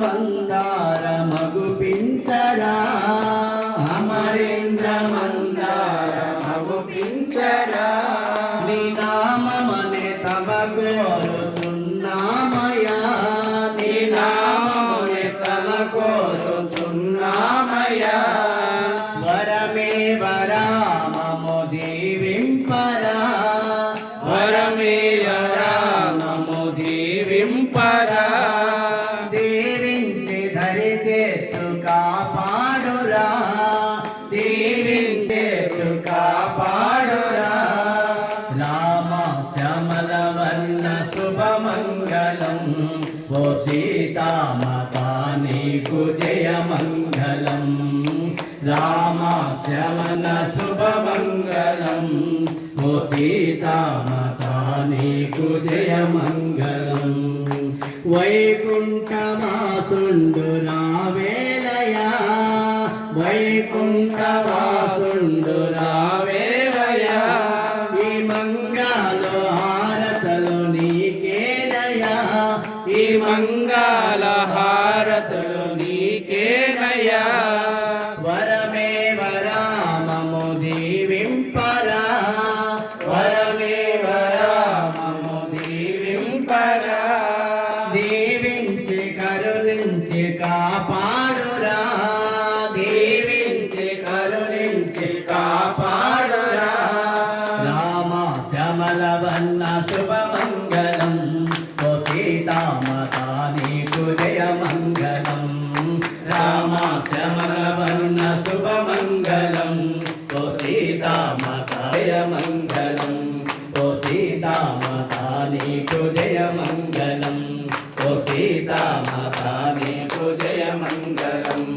మందార మగుపించరా అమరేంద్ర మందార మగుపించరా నీ నామమనే తమ కోరుచున్నామయా నీ నామనే తమ కోరుచున్నామయా వరమే వరామము దీవింపరా? దీవించి ధరి చేర్చు కాపాడురా దీవించేచు కాపాడురా. రామ శ్యామల వర్ణ శుభమంగళం. ఓ సీతామతా నీకు జయమంగళం. రామ శ్యామల శుభమంగళం. ఓ సీతామతా నీకు జయమంగళం. వైకుంఠవాసుండు రావేలయా వైకుంఠవాసుండు రావేలయా ఈ మంగాలు హారతలు నీకేనయా ఈ మంగాల హారతలు నీకేనయా. వరమే వరామము దీవింపరా వన్న శుభమంగళం ఓ సీతామతా నీకు జయమంగళం రామా శ్యామల వన్న శుభమంగళం ఓ సీతామతా జయమంగళం ఓ సీతామతా నీకు జయమంగళం ఓ సీతామతా నీకు జయమంగళం